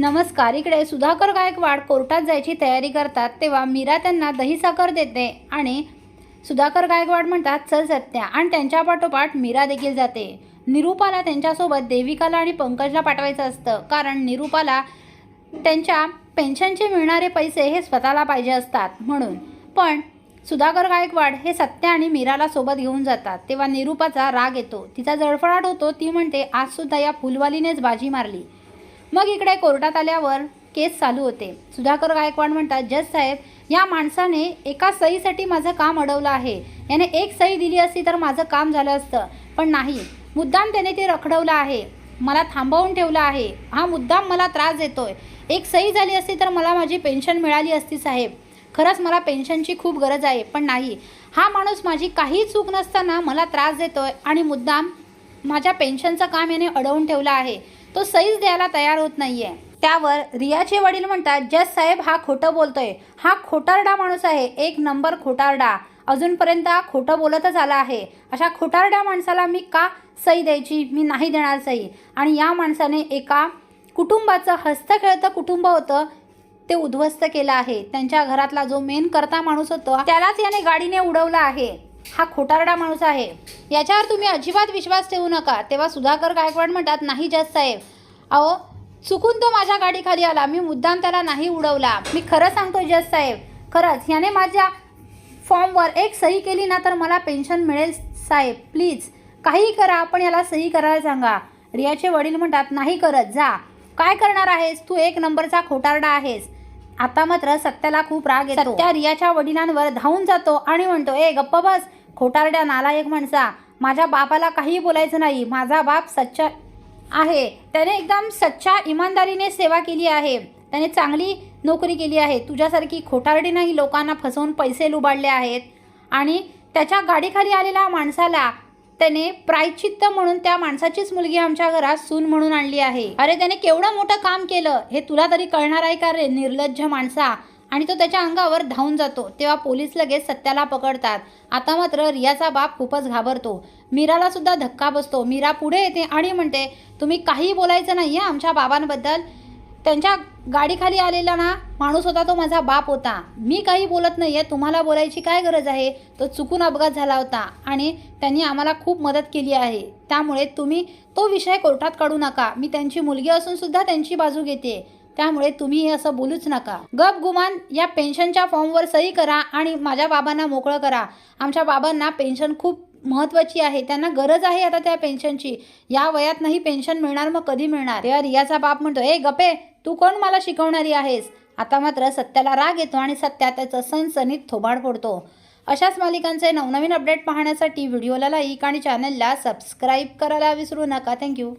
नमस्कार इकडे सुधाकर गायकवाड कोर्टात जायची तयारी करतात तेव्हा मीरा त्यांना दही साखर देते आणि सुधाकर गायकवाड म्हणतात चल सत्या आणि त्यांच्या पाठोपाठ मीरा देखील जाते. निरूपाला त्यांच्यासोबत देविकाला आणि पंकजला पाठवायचं असतं कारण निरूपाला त्यांच्या पेन्शनचे मिळणारे पैसे हे स्वतःला पाहिजे असतात म्हणून. पण सुधाकर गायकवाड हे सत्या आणि मीराला सोबत घेऊन जातात तेव्हा निरूपाचा राग येतो. तिचा जळफळाट होतो ती म्हणते आजसुद्धा या फुलवालीनेच बाजी मारली. मग इकडे कोर्टात आल्यावर केस चालू होते. सुधाकर गायकवाड म्हणतात जज साहेब या माणसाने एका सहीसाठी माझं काम अडवलं आहे. याने एक सही दिली असती तर माझं काम झालं असतं. पण नाही मुद्दाम त्याने ते रखडवलं आहे. मला थांबवून ठेवलं आहे. हा मुद्दाम मला त्रास देतोय. एक सही झाली असती तर मला माझी पेन्शन मिळाली असती साहेब. खरंच मला पेन्शनची खूप गरज आहे पण नाही. हा माणूस माझी काही चूक नसताना मला त्रास देतोय आणि मुद्दाम माझ्या पेन्शनचं काम याने अडवून ठेवलं आहे. तो सहीच द्यायला तयार होत नाही आहे त्यावर रियाचे वडील म्हणतात जज साहेब हा खोटं बोलतोय. हा खोटारडा माणूस आहे. एक नंबर खोटारडा. अजूनपर्यंत हा खोटं बोलतच आला आहे. अशा खोटारड्या माणसाला मी का सही द्यायची? मी नाही देणार सही आणि या माणसाने एका कुटुंबाचं हस्तखेळतं कुटुंब होतं ते उद्ध्वस्त केलं आहे. त्यांच्या घरातला जो मेन करता माणूस होतो त्यालाच याने गाडीने उडवला आहे. हा खोटारडा माणूस आहे. याच्यावर तुम्ही अजिबात विश्वास ठेवू नका. तेव्हा सुधाकर गायकवाड म्हणतात नाही जज साहेब. अहो चुकून तो माझ्या गाडीखाली आला. मी मुद्दाम त्याला नाही उडवला. मी खरं सांगतो जज साहेब. खरंच याने माझ्या फॉर्मवर एक सही केली ना तर मला पेन्शन मिळेल साहेब. प्लीज काही करा. आपण याला सही करायला सांगा. रियाचे वडील म्हणतात नाही करत. जा. काय करणार आहेस? तू एक नंबरचा खोटारडा आहेस. आता मात्र सत्याला खूप राग येतो. सत्या रियाच्या वडिलांवर धावून जातो आणि म्हणतो ए गप्प बस. खोटारड्या नालायक माणसा माझ्या बापाला काही बोलायचं नाही. माझा बाप सच्चा आहे. त्याने एकदम सच्चा इमानदारीने सेवा केली आहे. त्याने चांगली नोकरी केली आहे. तुझ्यासारखी खोटारडी नाही लोकांना फसवून पैसे लुबाडले आहेत. आणि त्याच्या गाडीखाली आलेल्या माणसाला त्याने प्रायचित्त म्हणून त्या माणसाचीच मुलगी आमच्या घरात सून म्हणून आणली आहे. अरे त्याने केवढं मोठं काम केलं हे तुला तरी कळणार आहे का रे निर्लज्ज माणसा? आणि तो त्याच्या अंगावर धावून जातो तेव्हा पोलीस लगेच सत्याला पकडतात. आता मात्र रियाचा बाप खूपच घाबरतो. मीराला सुद्धा धक्का बसतो. मीरा पुढे येते आणि म्हणते तुम्ही काही बोलायचं नाही आहे आमच्या बाबांबद्दल? त्यांच्या गाडीखाली आलेला ना माणूस होता तो माझा बाप होता. मी काही बोलत नाही आहे तुम्हाला बोलायची काय गरज आहे? तो चुकून अपघात झाला होता आणि त्यांनी आम्हाला खूप मदत केली आहे. त्यामुळे तुम्ही तो विषय कोर्टात काढू नका. मी त्यांची मुलगी असूनसुद्धा त्यांची बाजू घेते. त्यामुळे तुम्ही हे असं बोलूच नका. गप गुमान या पेन्शनच्या फॉर्मवर सही करा आणि माझ्या बाबांना मोकळं करा. आमच्या बाबांना पेन्शन खूप महत्त्वाची आहे त्यांना गरज आहे आता त्या पेन्शनची. या वयात नाही पेन्शन मिळणार मग कधी मिळणार? तेव्हा रियाचा बाप म्हणतो ए गपे तू कोण मला शिकवणारी आहेस? आता मात्र सत्याला राग येतो आणि सत्या त्याचं सणसणीत थोबाड फोडतो. अशाच मालिकांचे नवनवीन अपडेट पाहण्यासाठी व्हिडिओला लाईक आणि चॅनलला सबस्क्राईब करायला विसरू नका. थँक्यू